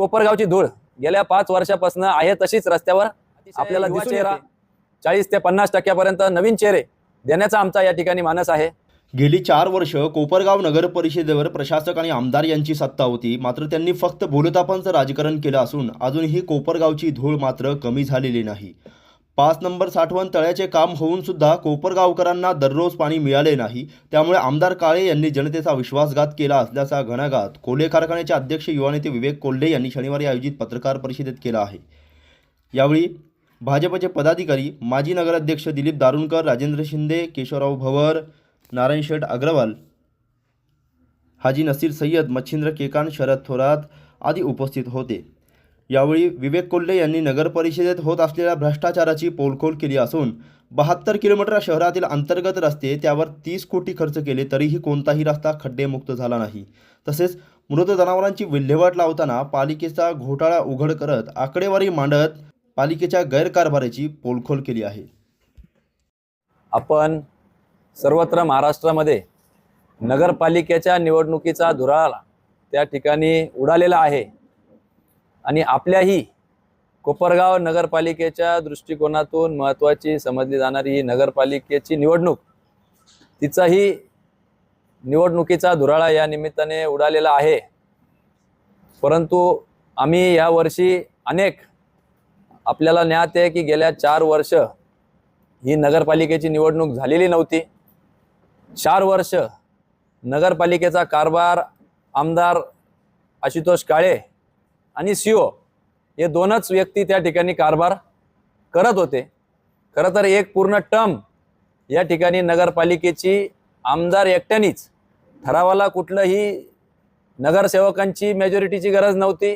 कोपरगावची धूळ गेल्या पाच वर्षापासून आहे तशीच रस्त्यावर. आपल्याला दिसून येते. चाळीस ते पन्नास टक्क्यापर्यंत नवीन चेहरे देण्याचा आमचा या ठिकाणी मानस आहे. गेली चार वर्ष कोपरगाव नगर परिषदेवर प्रशासक आणि आमदार यांची सत्ता होती. मात्र त्यांनी फक्त भूलतापांचं राजकारण केलं असून अजूनही कोपरगावची धूळ मात्र कमी झालेली नाही. पाच नंबर साठवण तळ्याचे काम होऊन सुद्धा कोपरगावकरांना दररोज पाणी मिळाले नाही. त्यामुळे आमदार काळे यांनी जनतेचा विश्वासघात केला असल्याचा घणाघात कोल्हे कारखान्याचे अध्यक्ष युवा नेते विवेक कोल्हे यांनी शनिवारी आयोजित पत्रकार परिषदेत केला आहे. यावेळी भाजपचे पदाधिकारी माजी नगराध्यक्ष दिलीप दारुणकर राजेंद्र शिंदे केशवराव भवर नारायण शेठ अग्रवाल हाजी नसीर सय्यद मच्छिंद्र केकान शरद थोरात आदी उपस्थित होते. यावेळी विवेक कोल्हे यांनी नगरपरिषदेत होत असलेल्या भ्रष्टाचाराची पोलखोल केली असून बहात्तर किलोमीटर शहरातील अंतर्गत रस्ते त्यावर तीस कोटी खर्च केले तरीही कोणताही रस्ता खड्डेमुक्त झाला नाही. तसेच मृत जनावरांची विल्हेवाट लावताना पालिकेचा घोटाळा उघड करत आकडेवारी मांडत पालिकेच्या गैरकारभाराची पोलखोल केली आहे. आपण सर्वत्र महाराष्ट्रामध्ये नगरपालिकेच्या निवडणुकीचा धुराळा त्या ठिकाणी उडालेला आहे. आणि आपल्याही कोपरगाव नगरपालिकेच्या दृष्टिकोनातून महत्त्वाची समजली जाणारी ही नगरपालिकेची निवडणूक तिचाही निवडणुकीचा धुराळा या निमित्ताने उडालेला आहे. परंतु आम्ही यावर्षी अनेक आपल्याला ज्ञात आहे की गेल्या चार वर्ष ही नगरपालिकेची निवडणूक झालेली नव्हती. चार वर्ष नगरपालिकेचा कारभार आमदार आशुतोष काळे आणि सीओ हे दोनच व्यक्ती त्या ठिकाणी कारभार करत होते. खरं तर एक पूर्ण टर्म या ठिकाणी नगरपालिकेची आमदार एकट्यानेच ठरावाला कुठलंही नगरसेवकांची मेजॉरिटीची गरज नव्हती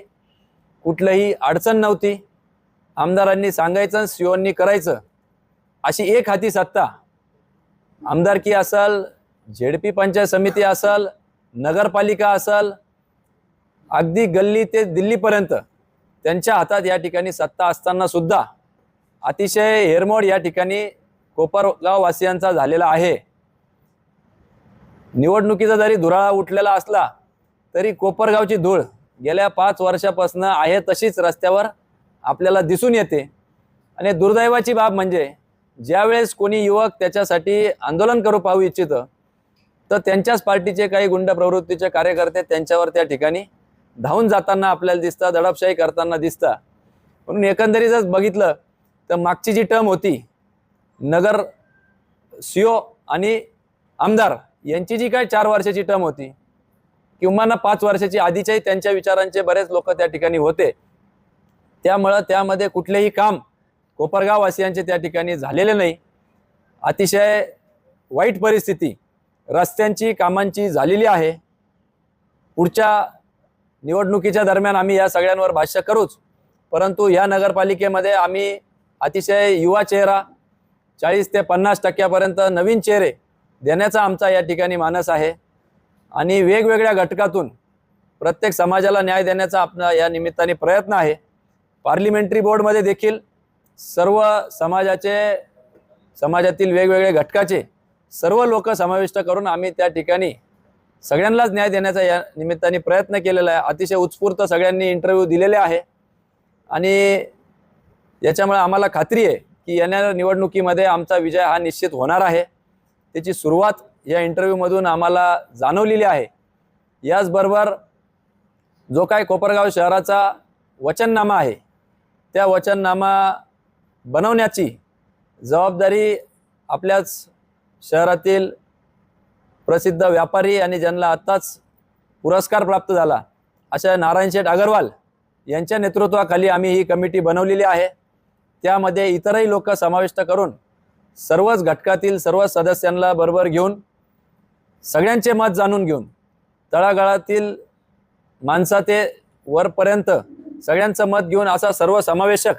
कुठलंही अडचण नव्हती. आमदारांनी सांगायचं सीओनी करायचं अशी एक हाती सत्ता. आमदारकी असल झेडपी पंचायत समिती असल नगरपालिका असल अगदी गल्ली ते दिल्लीपर्यंत त्यांच्या हातात या ठिकाणी सत्ता असताना सुद्धा अतिशय हेरमोड या ठिकाणी कोपरगाव वासियांचा झालेला आहे. निवडणुकीचा जरी धुराळा उठलेला असला तरी कोपरगावची धूळ गेल्या पाच वर्षापासून आहे तशीच रस्त्यावर आपल्याला दिसून येते. आणि दुर्दैवाची बाब म्हणजे ज्यावेळेस कोणी युवक त्याच्यासाठी आंदोलन करू पाहू इच्छितं तर त्यांच्याच पार्टीचे काही गुंड प्रवृत्तीचे कार्यकर्ते त्यांच्यावर त्या ठिकाणी धावून जाताना आपल्याला दिसता दडपशाही करताना दिसतात म्हणून एकंदरीतच बघितलं तर मागची जी टर्म होती नगर सीओ आणि आमदार यांची जी काय चार वर्षाची टर्म होती किंवा ना पाच वर्षाची आधीच्याही त्यांच्या विचारांचे बरेच लोक त्या ठिकाणी होते. त्यामुळं त्यामध्ये कुठलेही काम कोपरगाववासियांचे त्या ठिकाणी झालेले नाही. अतिशय वाईट परिस्थिती रस्त्यांची कामांची झालेली आहे. पुढच्या निवडणुकीच्या दरम्यान आम्ही या सगळ्यांवर भाष्य करूच. परंतु या नगरपालिकेमध्ये आम्ही अतिशय युवा चेहरा चाळीस ते पन्नास टक्क्यापर्यंत नवीन चेहरे देण्याचा आमचा या ठिकाणी मानस आहे. आणि वेगवेगळ्या घटकातून प्रत्येक समाजाला न्याय देण्याचा आपला या निमित्ताने प्रयत्न आहे. पार्लिमेंटरी बोर्डमध्ये देखील सर्व समाजाचे समाजातील वेगवेगळे घटकाचे सर्व लोक समाविष्ट करून आम्ही त्या ठिकाणी सगळ्यांनाच न्याय देण्याचा या निमित्ताने प्रयत्न केलेला आहे. अतिशय उत्स्फूर्त सगळ्यांनी इंटरव्ह्यू दिलेले आहे. आणि याच्यामुळे आम्हाला खात्री आहे की येणाऱ्या निवडणुकीमध्ये आमचा विजय हा निश्चित होणार आहे. त्याची सुरुवात या इंटरव्ह्यूमधून आम्हाला जाणवलेली आहे. याचबरोबर जो काय कोपरगाव शहराचा वचननामा आहे त्या वचननामा बनवण्याची जबाबदारी आपल्याच शहरातील प्रसिद्ध व्यापारी आणि ज्यांना आत्ताच पुरस्कार प्राप्त झाला अशा नारायण शेठ अगरवाल यांच्या नेतृत्वाखाली आम्ही ही कमिटी बनवलेली आहे. त्यामध्ये इतरही लोक समाविष्ट करून सर्वच घटकातील सर्व सदस्यांना बरोबर घेऊन सगळ्यांचे मत जाणून घेऊन तळागाळातील माणसा ते वरपर्यंत सगळ्यांचं मत घेऊन असा सर्व समावेशक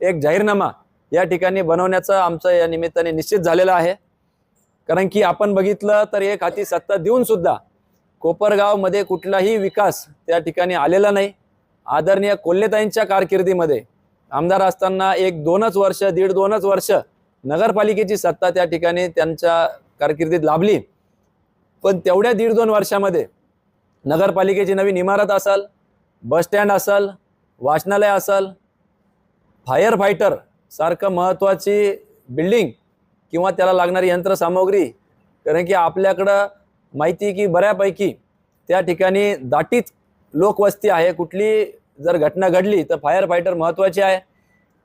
एक जाहीरनामा या ठिकाणी बनवण्याचं आमचं या निमित्ताने निश्चित झालेलं आहे. कारण की आपण बघितलं तर एक हाती सत्ता देऊन सुद्धा कोपरगावमध्ये कुठलाही विकास त्या ठिकाणी आलेला नाही. आदरणीय कोल्हेताईंच्या कारकिर्दीमध्ये आमदार असताना एक दोनच वर्ष दीड दोनच वर्ष नगरपालिकेची सत्ता त्या ठिकाणी त्यांच्या कारकिर्दीत लाभली. पण तेवढ्या दीड दोन वर्षामध्ये नगरपालिकेची नवीन इमारत असेल बसस्टँड असाल असेल वाचनालय असेल फायर फायटर सारखं महत्त्वाची बिल्डिंग किंवा त्याला लागणारी यंत्रसामुग्री. कारण की आपल्याकडं माहिती की बऱ्यापैकी त्या ठिकाणी दाटीच लोकवस्ती आहे. कुठली जर घटना घडली तर फायर फायटर महत्त्वाचे आहे.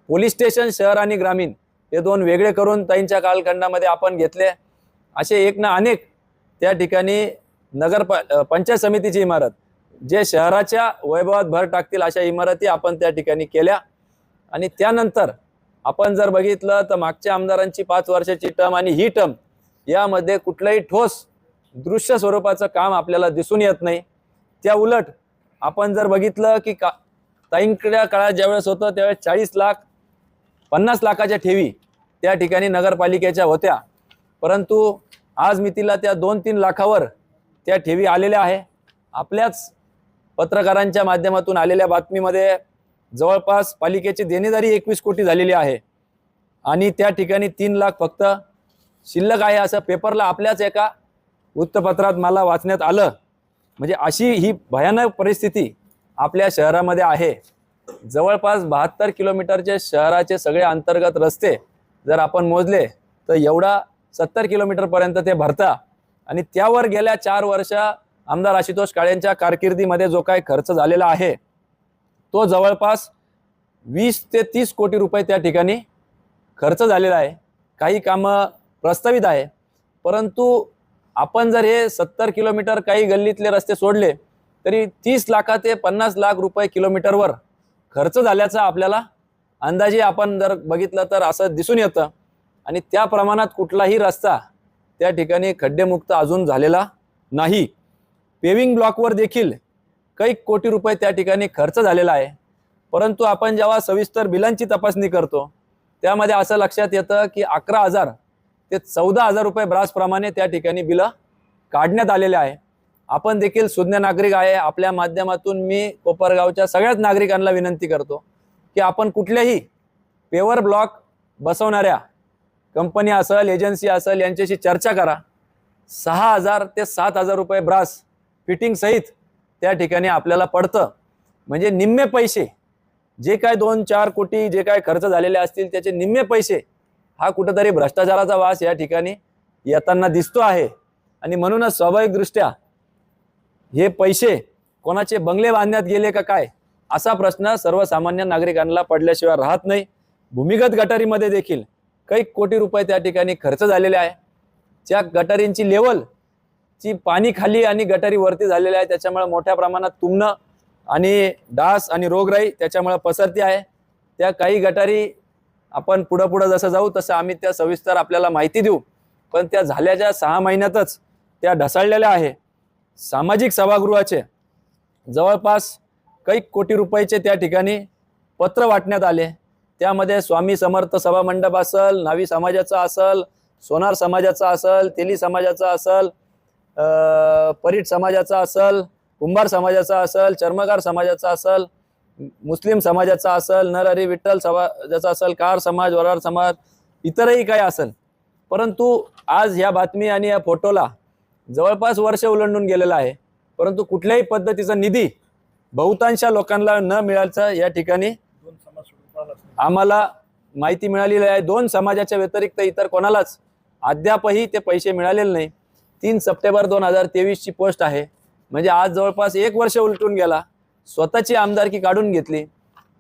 पोलीस स्टेशन शहर आणि ग्रामीण हे दोन वेगळे करून ताईंच्या कालखंडामध्ये आपण घेतले. असे एक ना अनेक त्या ठिकाणी नगर प पंचायत समितीची इमारत जे शहराच्या वैभवात भर टाकतील अशा इमारती आपण त्या ठिकाणी केल्या. आणि त्यानंतर आपण जर बघितलं तर मागच्या आमदारांची पाच वर्षाची टर्म आणि ही टर्म यामध्ये कुठलंही ठोस दृश्य स्वरूपाचं काम आपल्याला दिसून येत नाही. त्या उलट आपण जर बघितलं की का ताईंकड्या काळात ज्यावेळेस होतं त्यावेळेस चाळीस लाख पन्नास लाखाच्या ठेवी त्या ठिकाणी नगरपालिकेच्या होत्या. परंतु आज मितीला त्या दोन तीन लाखावर त्या ठेवी आलेल्या आहे. आपल्याच पत्रकारांच्या माध्यमातून आलेल्या बातमीमध्ये जवळपास पालिकेची देणेदारी एकवीस कोटी झालेली आहे. आणि त्या ठिकाणी तीन लाख फक्त शिल्लक आहे असं पेपरला आपल्याच एका वृत्तपत्रात मला वाचण्यात आलं. म्हणजे अशी ही भयानक परिस्थिती आपल्या शहरामध्ये आहे. जवळपास बहात्तर किलोमीटरचे शहराचे सगळे अंतर्गत रस्ते जर आपण मोजले तर एवढा सत्तर किलोमीटरपर्यंत ते भरता. आणि त्यावर गेल्या चार वर्ष आमदार आशुतोष काळेंच्या कारकिर्दीमध्ये जो काही खर्च झालेला आहे तो जवळपास वीस ते तीस कोटी रुपये त्या ठिकाणी खर्च झालेला आहे. काही कामं प्रस्तावित आहे. परंतु आपण जर हे सत्तर किलोमीटर काही गल्लीतले रस्ते सोडले तरी तीस लाखा ते पन्नास लाख रुपये किलोमीटरवर खर्च झाल्याचा आपल्याला अंदाजे आपण जर बघितलं तर असं दिसून येतं. आणि त्या प्रमाणात कुठलाही रस्ता त्या ठिकाणी खड्डेमुक्त अजून झालेला नाही. पेविंग ब्लॉकवर देखील काही कोटी रुपये त्या ठिकाणी खर्च झालेला आहे. परंतु आपण जेव्हा सविस्तर बिलांची तपासणी करतो त्यामध्ये असं लक्षात येतं की अकरा हजार ते चौदा हजार रुपये ब्रासप्रमाणे त्या ठिकाणी बिलं काढण्यात आलेले आहे. आपण देखील सुज्ञ नागरिक आहे. आपल्या माध्यमातून मी कोपरगावच्या सगळ्याच नागरिकांना विनंती करतो की आपण कुठल्याही पेवर ब्लॉक बसवणाऱ्या कंपनी असेल एजन्सी असेल यांच्याशी चर्चा करा. सहा हजार ते सात हजार रुपये ब्रास फिटिंगसहित त्या ठिकाणी आपल्याला पडतं. म्हणजे निम्मे पैसे जे काय दोन चार कोटी जे काय खर्च झालेले असतील त्याचे निम्मे पैसे हा कुठंतरी भ्रष्टाचाराचा वास या ठिकाणी येताना दिसतो आहे. आणि म्हणूनच स्वाभाविकदृष्ट्या हे पैसे कोणाचे बंगले बांधण्यात गेले का काय असा प्रश्न सर्वसामान्य नागरिकांना पडल्याशिवाय राहत नाही. भूमिगत गटारीमध्ये देखील काही कोटी रुपये त्या ठिकाणी खर्च झालेले आहे. त्या गटारींची लेवल ची पाणी खाली आणि गटारी वरती झालेली आहे. त्याच्यामुळे मोठ्या प्रमाणात तुमणं आणि डास आणि रोगराई त्याच्यामुळे पसरती आहे. त्या काही गटारी आपण पुढं पुढं जसं जाऊ तसं आम्ही त्या सविस्तर आपल्याला माहिती देऊ. पण त्या झाल्याच्या सहा महिन्यातच त्या ढसाळलेल्या आहे. सामाजिक सभागृहाचे जवळपास काही कोटी रुपयाचे त्या ठिकाणी पत्र वाटण्यात आले. त्यामध्ये स्वामी समर्थ सभा मंडप असल नावी समाजाचा असल सोनार समाजाचा असल तेली समाजाचा असल परीट समाजाचा असल कुंभार समाजाचा असल चर्मकार समाजाचा असल मुस्लिम समाजाचा असल नरहरी विठ्ठल समाजाचा असल कार समाज वरार समाज इतरही काही असेल. परंतु आज ह्या बातमी आणि या फोटोला जवळपास वर्ष उलंडून गेलेलं आहे. परंतु कुठल्याही पद्धतीचा निधी बहुतांश लोकांना न मिळायचं या ठिकाणी आम्हाला माहिती मिळालेली आहे. दोन समाजाच्या व्यतिरिक्त इतर कोणालाच अद्यापही ते पैसे मिळालेले नाही. तीन सप्टेंबर दोन हजार तेवीसची पोस्ट आहे. म्हणजे आज जवळपास एक वर्ष उलटून गेला. स्वतःची आमदारकी काढून घेतली.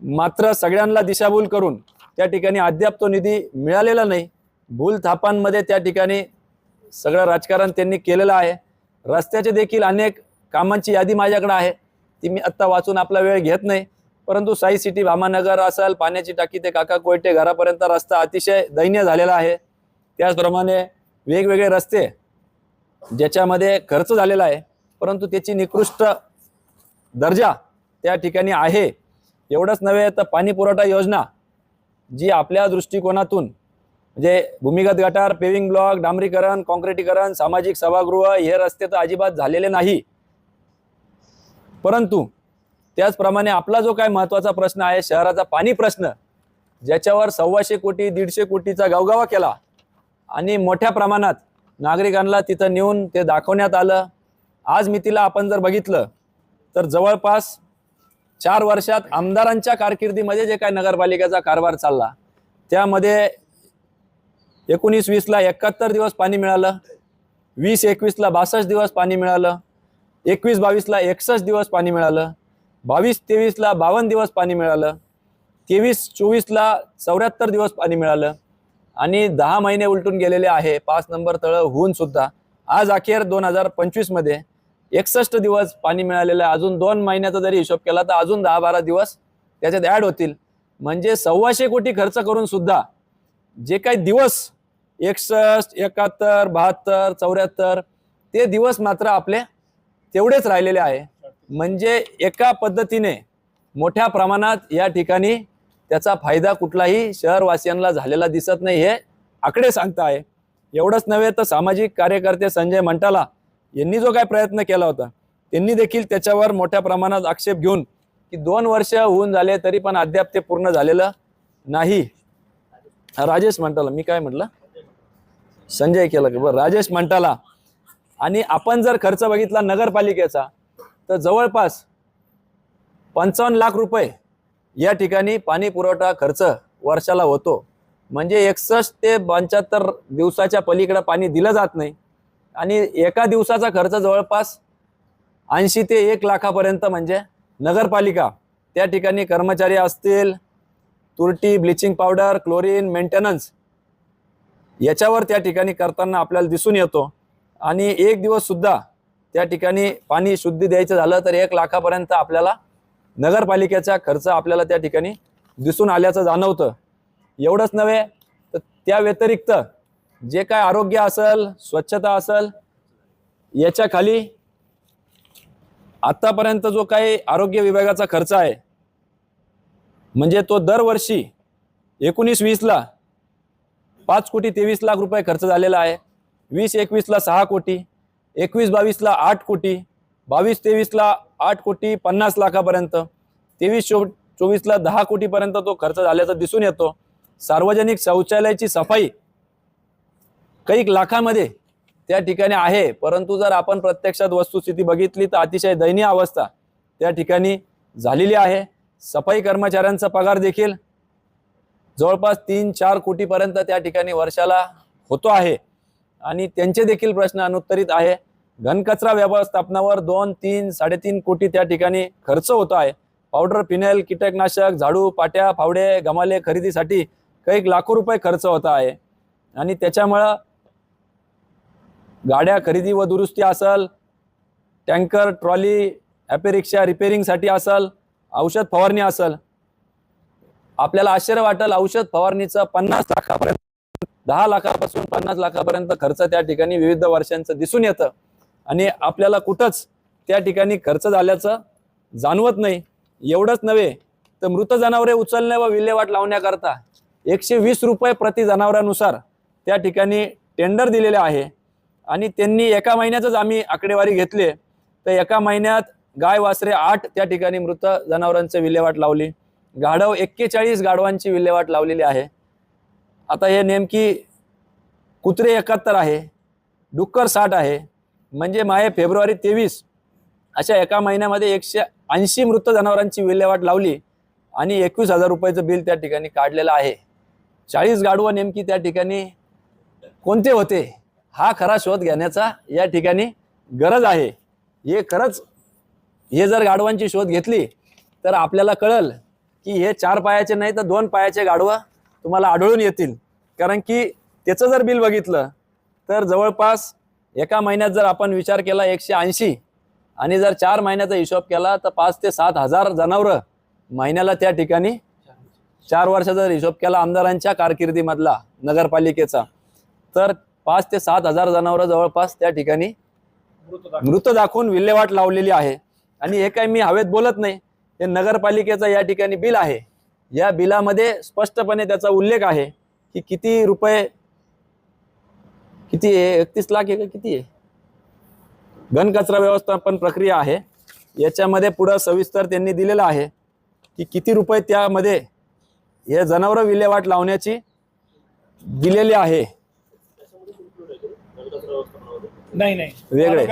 मात्र सगळ्यांना दिशाभूल करून त्या ठिकाणी अद्याप तो निधी मिळालेला नाही. भूल थापांमध्ये त्या ठिकाणी सगळं राजकारण त्यांनी केलेलं आहे. रस्त्याचे देखील अनेक कामांची यादी माझ्याकडे आहे. ती मी आत्ता वाचून आपला वेळ घेत नाही. परंतु साई सिटी भामानगर असेल पाण्याची टाकी ते काका कोयटे घरापर्यंत रस्ता अतिशय दयनीय झालेला आहे. त्याचप्रमाणे वेगवेगळे रस्ते ज्याच्यामध्ये खर्च झालेला आहे परंतु त्याची निकृष्ट दर्जा त्या ठिकाणी आहे. एवढंच नव्हे तर पाणी पुरवठा योजना जी आपल्या दृष्टिकोनातून म्हणजे भूमिगत गटार पेविंग ब्लॉक डांबरीकरण कॉन्क्रिटीकरण सामाजिक सभागृह हे रस्ते तर अजिबात झालेले नाही. परंतु त्याचप्रमाणे आपला जो काय महत्त्वाचा प्रश्न आहे शहराचा पाणी प्रश्न ज्याच्यावर सव्वाशे कोटी दीडशे कोटीचा गावगावा केला आणि मोठ्या प्रमाणात नागरिकांना तिथं नेऊन ते दाखवण्यात आलं. आज मितीला आपण जर बघितलं तर जवळपास चार वर्षात आमदारांच्या कारकिर्दीमध्ये जे काय नगरपालिकेचा कारभार चालला त्यामध्ये एकोणीस वीसला एकाहत्तर दिवस पाणी मिळालं वीस एकवीसला बासष्ट दिवस पाणी मिळालं एकवीस बावीसला एकसष्ट दिवस पाणी मिळालं बावीस तेवीसला बावन्न दिवस पाणी मिळालं तेवीस चोवीसला चौऱ्याहत्तर दिवस पाणी मिळालं आणि दहा महिने उलटून गेलेले आहे. पाच नंबर तळं होऊन सुद्धा. आज अखेर दोन हजार पंचवीसमध्ये एकसष्ट दिवस पाणी मिळालेलं आहे. अजून दोन महिन्याचा जरी हिशोब केला तर अजून दहा बारा दिवस त्याच्यात ॲड होतील. म्हणजे सव्वाशे कोटी खर्च करून सुद्धा जे काही दिवस एकसष्ट एकाहत्तर बहात्तर चौऱ्याहत्तर ते दिवस मात्र आपले तेवढेच राहिलेले आहे. म्हणजे एका पद्धतीने मोठ्या प्रमाणात या ठिकाणी त्याचा फायदा कुठलाही शहरवासियांना झालेला दिसत नाही हे आकडे सांगता आहे. एवढंच नव्हे तर सामाजिक कार्यकर्ते संजय मंटाला यांनी जो काय प्रयत्न केला होता त्यांनी देखील त्याच्यावर मोठ्या प्रमाणात आक्षेप घेऊन की दोन वर्ष होऊन झाले तरी पण अद्याप ते पूर्ण झालेलं नाही. राजेश मंटाला मी काय म्हटलं? संजय केलं का? बरं राजेश मंटाला. आणि आपण जर खर्च बघितला नगरपालिकेचा तर जवळपास पंचावन्न लाख रुपये या ठिकाणी पाणी पुरवठा खर्च वर्षाला होतो. म्हणजे एकसष्ट ते पंच्याहत्तर दिवसाच्या पलीकडे पाणी दिलं जात नाही. आणि एका दिवसाचा खर्च जवळपास ऐंशी ते एक लाखापर्यंत म्हणजे नगरपालिका त्या ठिकाणी कर्मचारी असतील तुरटी ब्लिचिंग पावडर क्लोरीन मेंटेनन्स याच्यावर त्या ठिकाणी करताना आपल्याला दिसून येतो. आणि एक दिवससुद्धा त्या ठिकाणी पाणी शुद्धी द्यायचं झालं तर एक लाखापर्यंत आपल्याला नगरपालिकेचा खर्च आपल्याला त्या ठिकाणी दिसून आल्याचं जाणवतं. एवढंच नव्हे तर त्या व्यतिरिक्त जे काय आरोग्य असेल स्वच्छता असेल याच्या खाली जो काही आरोग्य विभागाचा खर्च आहे म्हणजे तो दरवर्षी एकोणीस वीसला पाच कोटी तेवीस लाख रुपये खर्च झालेला आहे. वीस एकवीसला सहा कोटी एकवीस बावीसला आठ कोटी बावीस तेवीसला आठ कोटी पन्नास लाखापर्यंत. तेवीस चो चोवीसला दहा कोटीपर्यंत तो खर्च झाल्याचा दिसून येतो. सार्वजनिक शौचालयाची सफाई कैक लाखामध्ये त्या ठिकाणी आहे. परंतु जर आपण प्रत्यक्षात वस्तुस्थिती बघितली तर अतिशय दयनीय अवस्था त्या ठिकाणी झालेली आहे. सफाई कर्मचाऱ्यांचा पगार देखील जवळपास तीन चार कोटीपर्यंत त्या ठिकाणी वर्षाला होतो आहे. आणि त्यांचे देखील प्रश्न अनुत्तरित आहे. घनकचरा व्यवस्थापनावर दोन तीन साडेतीन कोटी त्या ठिकाणी खर्च होतो आहे. पावडर फिनेल कीटकनाशक झाडू पाट्या फावडे गमाले खरेदीसाठी काही लाखो रुपये खर्च होता आहे. आणि त्याच्यामुळं गाड्या खरेदी व दुरुस्ती असल टँकर ट्रॉली ॲपेरिक्षा रिपेरिंगसाठी असल औषध फवारणी असल आपल्याला आश्चर्य वाटेल औषध फवारणीचं पन्नास लाखापर्यंत दहा लाखापासून पन्नास लाखापर्यंत खर्च त्या ठिकाणी विविध वर्षांचं दिसून येतं. आणि आपल्याला कुठंच त्या ठिकाणी खर्च झाल्याचं जाणवत नाही. एवढंच नव्हे तर मृत जनावरे उचलणे व विल्हेवाट लावण्याकरता एकशे वीस रुपये प्रति जनावरानुसार त्या ठिकाणी टेंडर दिलेले आहे. आणि त्यांनी एका महिन्यातच आम्ही आकडेवारी घेतले. तर एका महिन्यात गाय वासरे आठ त्या ठिकाणी मृत जनावरांची विल्हेवाट लावली. गाढव एक्केचाळीस गाढवांची विल्हेवाट लावलेली आहे. आता हे नेमकी कुत्रे एकाहत्तर आहे डुक्कर साठ आहे. म्हणजे माहे फेब्रुवारी तेवीस अशा एका महिन्यामध्ये एकशे ऐंशी मृत जनावरांची विल्हेवाट लावली आणि एकवीस हजार रुपयाचं बिल त्या ठिकाणी काढलेलं आहे. चाळीस गाढवं नेमकी त्या ठिकाणी कोणते होते हा खरा शोध घेण्याचा या ठिकाणी गरज आहे. हे खरंच हे जर गाढवांची शोध घेतली तर आपल्याला कळल की हे चार पायाचे नाही तर दोन पायाचे गाढवं तुम्हाला आढळून येतील. कारण की त्याचं जर बिल बघितलं तर जवळपास एका महिन्यात जर आपण विचार केला एकशे ऐंशी आणि जर चार महिन्याचा हिशोब केला तर पाच ते सात हजार जनावरं महिन्याला त्या ठिकाणी चार वर्षाचा जर हिशोब केला आमदारांच्या कारकिर्दीमधला नगरपालिकेचा तर पाच ते सात हजार जनावरं जवळपास त्या ठिकाणी मृत दाखवून विल्हेवाट लावलेली आहे. आणि हे काही मी हवेत बोलत नाही. हे नगरपालिकेचं या ठिकाणी बिल आहे. या बिलामध्ये स्पष्टपणे त्याचा उल्लेख आहे की किती रुपये किती आहे? एकतीस लाख आहे का? किती आहे? घनकचरा व्यवस्थापन प्रक्रिया आहे. याच्यामध्ये पुढं सविस्तर त्यांनी दिलेलं आहे की किती रुपये त्यामध्ये हे जनावरं विल्हेवाट लावण्याची दिलेली आहे. नाही नाही. वेगळे.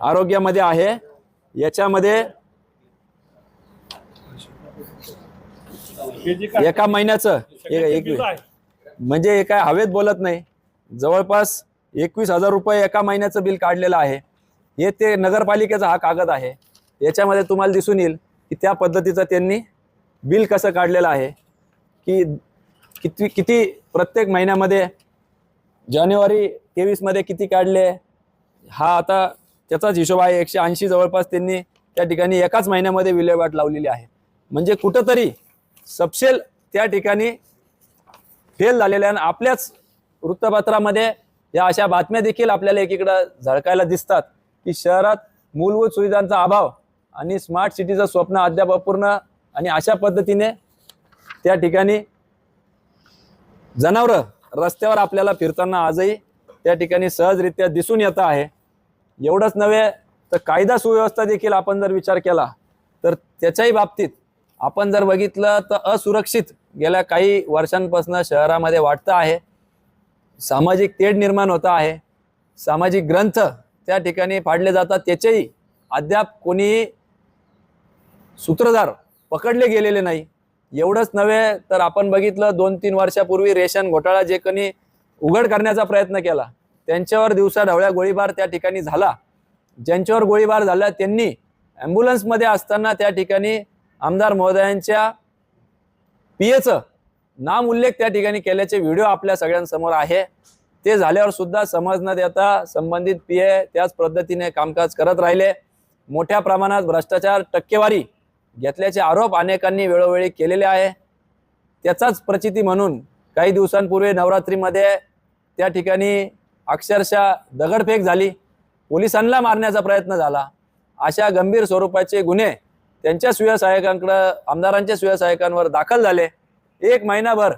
आरोग्यामध्ये आहे. याच्यामध्ये एका महिन्याचं. एक-. म्हणजे काय हवेत बोलत नाही. जवळपास एकवीस हजार रुपये एका महिन्याचं बिल काढलेलं आहे. हे ते नगरपालिकेचा हा कागद आहे. याच्यामध्ये तुम्हाला दिसून येईल की त्या पद्धतीचं त्यांनी बिल कसं काढलेलं आहे. की किती किती प्रत्येक महिन्यामध्ये जानेवारी तेवीसमध्ये किती काढले? हा आता त्याचाच हिशोब आहे. एकशे ऐंशी जवळपास त्यांनी त्या ठिकाणी एकाच महिन्यामध्ये विल्हेवाट लावलेली आहे. म्हणजे कुठंतरी सपशेल त्या ठिकाणी फेल झालेल्या आणि आपल्याच वृत्तपत्रामध्ये या अशा बातम्या देखील आपल्याला एकीकडं झळकायला दिसतात की शहरात मूलभूत सुविधांचा अभाव आणि स्मार्ट सिटीचं स्वप्न अद्याप अपूर्ण आणि अशा पद्धतीने त्या ठिकाणी जनावरं रस्त्यावर आपल्याला फिरताना आजही त्या ठिकाणी सहजरित्या दिसून येत आहे. एवढंच नव्हे तर कायदा सुव्यवस्था देखील आपण जर विचार केला तर त्याच्याही बाबतीत आपण जर बघितलं तर असुरक्षित गेल्या काही वर्षांपासून शहरामध्ये वाटतं आहे. सामाजिक तेढ निर्माण होत आहे. सामाजिक ग्रंथ त्या ठिकाणी फाडले जातात. त्याचेही अद्याप कोणी सूत्रधार पकडले गेलेले नाही. एवढंच नव्हे तर आपण बघितलं दोन तीन वर्षापूर्वी रेशन घोटाळा जे कोणी उघड करण्याचा प्रयत्न केला त्यांच्यावर दिवसा ढवळ्या गोळीबार त्या ठिकाणी झाला. ज्यांच्यावर गोळीबार झाला त्यांनी ॲम्ब्युलन्समध्ये असताना त्या ठिकाणी आमदार महोदयांच्या पियेचं नाम उल्लेख त्या ठिकाणी केल्याचे व्हिडिओ आपल्या सगळ्यांसमोर आहे. ते झाल्यावर सुद्धा समज न देता संबंधित पी ए त्याच पद्धतीने कामकाज करत राहिले. मोठ्या प्रमाणात भ्रष्टाचार टक्केवारी घेतल्याचे आरोप अनेकांनी वेळोवेळी केलेले आहे. त्याचाच प्रचिती म्हणून काही दिवसांपूर्वी नवरात्रीमध्ये त्या ठिकाणी अक्षरशः दगडफेक झाली. पोलिसांना मारण्याचा प्रयत्न झाला. अशा गंभीर स्वरूपाचे गुन्हे त्यांच्या सुव्यसहायकांकडं आमदारांच्या सुव्यसहायकांवर दाखल झाले. एक महिनाभर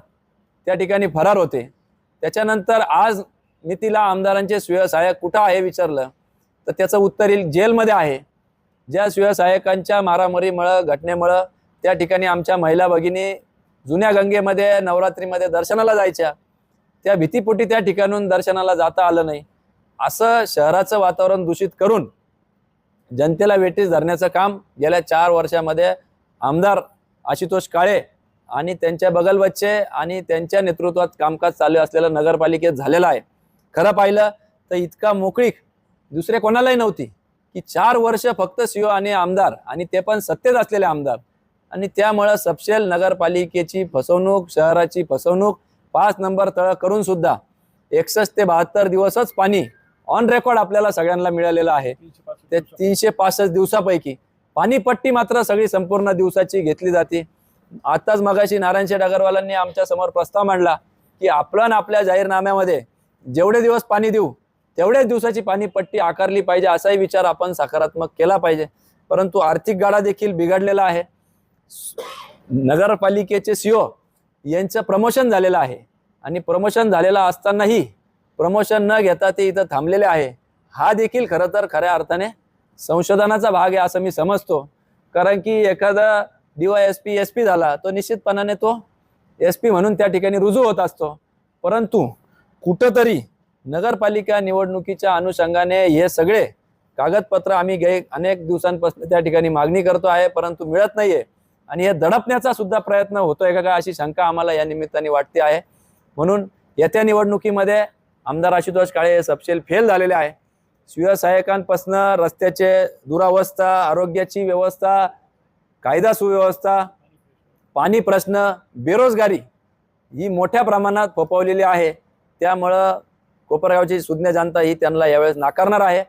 त्या ठिकाणी फरार होते. त्याच्यानंतर आज मी तिला आमदारांचे स्वयंसहाय्यक कुठं आहे विचारलं? तर त्याचं उत्तर येईल जेलमध्ये आहे. ज्या स्वयंसहाय्यकांच्या मारामारीमुळं घटनेमुळं त्या ठिकाणी आमच्या महिला भगिनी जुन्या गंगेमध्ये नवरात्रीमध्ये दर्शनाला जायच्या. त्या भीतीपोटी त्या ठिकाणून दर्शनाला जाता आलं नाही. असं शहराचं वातावरण दूषित करून जनतेला वेटीस धरण्याचं काम गेल्या चार वर्षामध्ये आमदार आशुतोष काळे आणि त्यांच्या बगलबच्चे आणि त्यांच्या नेतृत्वात कामकाज चालू असलेलं नगरपालिकेत झालेलं आहे. खरं पाहिलं तर इतका मोकळीक दुसरे कोणालाही नव्हती की चार वर्ष फक्त सीओ आणि आमदार आणि ते पण सत्तेत असलेले आमदार. आणि त्यामुळं सपशेल नगरपालिकेची फसवणूक शहराची फसवणूक पाच नंबर तळ करून सुद्धा एकसष्ट ते बहात्तर दिवसच पाणी ऑन रेकॉर्ड आपल्याला सगळ्यांना मिळालेलं आहे. ते तीनशे पासष्ट दिवसापैकी पाणीपट्टी मात्र सगळी संपूर्ण दिवसाची घेतली जाते. आताच मगाशी नारायण शेठ अगरवालांनी आमच्यासमोर प्रस्ताव मांडला की आपण आपल्या जाहीरनाम्यामध्ये जेवढे दिवस पाणी देऊ तेवढ्याच दिवसाची पाणीपट्टी आकारली पाहिजे असाही विचार आपण सकारात्मक केला पाहिजे. परंतु आर्थिक गाडा देखील बिघडलेला आहे. नगरपालिकेचे सीओ यांचं प्रमोशन झालेलं आहे. आणि प्रमोशन झालेलं असतानाही प्रमोशन न घेता ते इथं थांबलेले आहे. हा देखील खरं तर खऱ्या अर्थाने संशोधनाचा भाग आहे असं मी समजतो. कारण की एखादा D Y S P S P झाला तो निश्चितपणाने तो एस पी म्हणून त्या ठिकाणी रुजू होत असतो. परंतु कुठंतरी नगरपालिका निवडणुकीच्या अनुषंगाने हे सगळे कागदपत्र आम्ही गे अनेक दिवसांपासून त्या ठिकाणी मागणी करतो आहे परंतु मिळत नाहीये. आणि हे दडपण्याचा सुद्धा प्रयत्न होतोय का अशी शंका आम्हाला या निमित्ताने वाटते आहे. म्हणून येत्या निवडणुकीमध्ये आमदार आशुतोष काळे हे सपशेल फेल झालेले आहे. शिवसहायकांपासनं रस्त्याचे दुरावस्था आरोग्याची व्यवस्था कायदा सुव्यवस्था पाणी प्रश्न बेरोजगारी ही मोठ्या प्रमाणात फोपवलेली आहे. त्यामुळं कोपरगावची सुज्ञ जनता ही त्यांना यावेळेस नाकारणार आहे.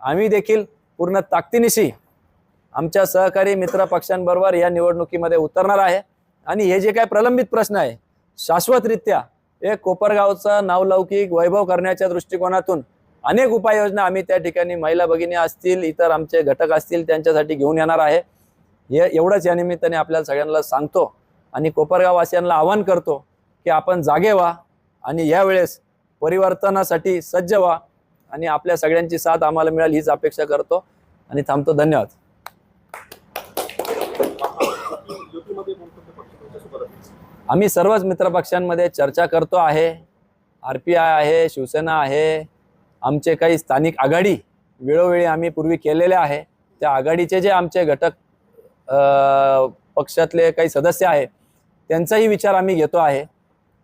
आम्ही देखील पूर्ण ताकदीनिशी आमच्या सहकारी मित्र पक्षांबरोबर या निवडणुकीमध्ये उतरणार आहे. आणि हे जे काय प्रलंबित प्रश्न आहे शाश्वतरित्या एक कोपरगावचं नावलौकिक वैभव करण्याच्या दृष्टिकोनातून अनेक उपाययोजना आम्ही त्या ठिकाणी महिला भगिनी असतील इतर आमचे घटक असतील त्यांच्यासाठी घेऊन येणार आहे. हे एवढंच या निमित्ताने आपल्याला सगळ्यांना सांगतो आणि कोपरगाववासियांना आवाहन करतो की आपण जागे व्हा आणि यावेळेस परिवर्तनासाठी सज्ज व्हा आणि आपल्या सगळ्यांची साथ आम्हाला मिळाली हीच अपेक्षा करतो. आणि थांबतो. धन्यवाद. आम्ही सर्वच मित्रपक्षांमध्ये चर्चा करतो आहे. आर पी आय आहे शिवसेना आहे आमचे काही स्थानिक आघाडी वेळोवेळी आम्ही पूर्वी केलेले आहे. त्या आघाडीचे जे आमचे घटक पक्षातले काही सदस्य आहे त्यांचाही विचार आम्ही घेतो आहे.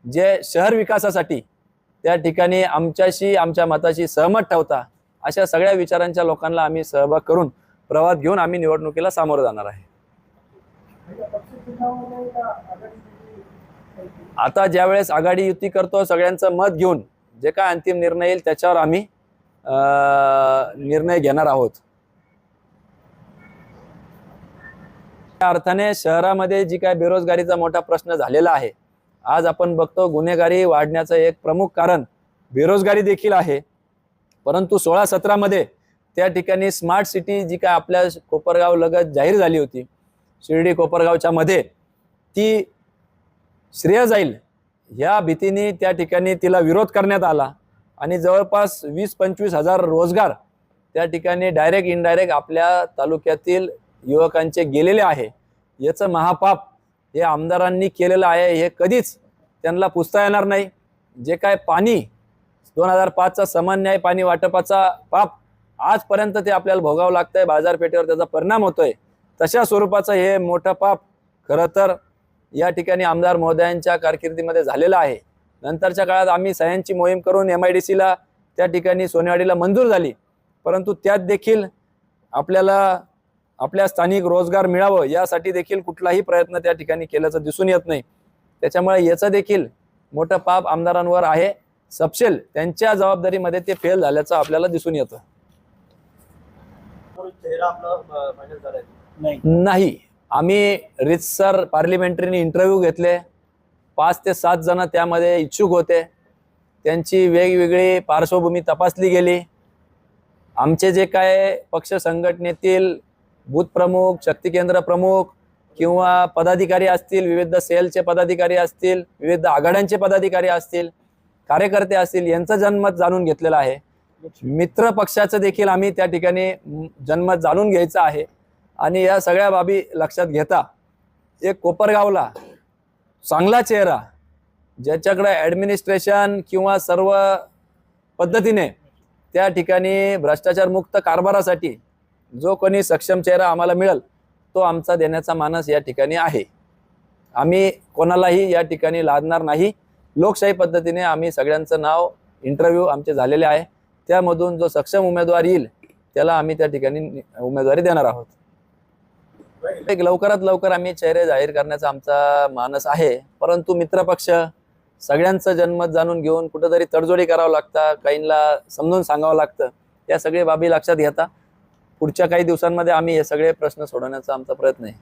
जे शहर विकासासाठी त्या ठिकाणी आमच्याशी आमच्या मताशी सहमत ठेवता अशा सगळ्या विचारांच्या लोकांना आम्ही सहभाग करून प्रवास घेऊन आम्ही निवडणुकीला सामोरं जाणार आहे. आता ज्यावेळेस आघाडी युती करतो सगळ्यांचं मत घेऊन जे काय अंतिम निर्णय येईल त्याच्यावर आम्ही अं, निर्णय घेणार आहोत. त्या अर्थाने शहरामध्ये जी काय बेरोजगारीचा मोठा प्रश्न झालेला आहे आज आपण बघतो गुन्हेगारी वाढण्याचं एक प्रमुख कारण बेरोजगारी देखील आहे. परंतु सोळा सतरामध्ये त्या ठिकाणी स्मार्ट सिटी जी काय आपल्या कोपरगाव लगत जाहीर झाली होती शिर्डी कोपरगावच्या मध्ये ती श्रेय जाईल ह्या भीतीने त्या ठिकाणी तिला विरोध करण्यात आला आणि जवळपास वीस पंचवीस हजार रोजगार त्या ठिकाणी डायरेक्ट इनडायरेक्ट आपल्या तालुक्यातील युवकांचे गेलेले आहे. याचं महापाप हे आमदारांनी केलेलं आहे हे कधीच त्यांना पुसता येणार नाही. जे काय पाणी दोन हजार पाचचा समान न्याय पाणी वाटपाचा पाप आजपर्यंत ते आपल्याला भोगावं लागतंय बाजारपेठेवर त्याचा परिणाम होतोय. तशा स्वरूपाचं हे मोठं पाप खरं तर या ठिकाणी आमदार महोदयांच्या कारकिर्दीमध्ये झालेलं आहे. नंतरच्या काळात आम्ही सह्यांची मोहीम करून एम आय डी सीला त्या ठिकाणी सोनेवाडीला मंजूर झाली. परंतु त्यात देखील आपल्याला आपल्या स्थानिक रोजगार मिळावं यासाठी देखील कुठलाही प्रयत्न त्या ठिकाणी केल्याचं दिसून येत नाही. त्याच्यामुळे याचं देखील मोठं पाप आमदारांवर आहे. सपशेल त्यांच्या जबाबदारीमध्ये ते फेल झाल्याचं आपल्याला दिसून येतं. नाही. नाही. आम्ही रितसर पार्लिमेंटरीने इंटरव्ह्यू घेतले. पाच ते सात जण त्यामध्ये इच्छुक होते. त्यांची वेगवेगळी पार्श्वभूमी तपासली गेली. आमचे जे काय पक्ष संघटनेतील बूथ प्रमुख शक्ती केंद्र प्रमुख किंवा पदाधिकारी असतील विविध सेलचे पदाधिकारी असतील विविध आघाड्यांचे पदाधिकारी असतील कार्यकर्ते असतील यांचं जनमत जाणून घेतलेलं आहे. मित्र पक्षाचं देखील आम्ही त्या ठिकाणी जन्मत जनमत जाणून घ्यायचं आहे. आणि या सगळ्या बाबी लक्षात घेता. एक कोपरगावला चांगला चेहरा ज्याच्याकडे ॲडमिनिस्ट्रेशन किंवा सर्व पद्धतीने त्या ठिकाणी भ्रष्टाचारमुक्त कारभारासाठी जो कोणी सक्षम चेहरा आम्हाला मिळेल तो आमचा देण्याचा मानस या ठिकाणी आहे. आम्ही कोणालाही या ठिकाणी लादणार नाही. लोकशाही पद्धतीने आम्ही सगळ्यांचं नाव इंटरव्ह्यू आमचे झालेले आहे. त्यामधून जो सक्षम उमेदवार येईल त्याला आम्ही त्या ठिकाणी उमेदवारी देणार आहोत. एक लवकरात लवकर आम्ही चेहरे जाहीर करण्याचा आमचा मानस आहे. परंतु मित्रपक्ष सगळ्यांचं जन्मत जाणून घेऊन कुठंतरी तडजोडी करावं लागतं काहींना समजून सांगावं लागतं. या सगळ्या बाबी लक्षात घेता. पुढच्या काही दिवसांमध्ये आम्ही हे सगळे प्रश्न सोडवण्याचा आमचा प्रयत्न आहे.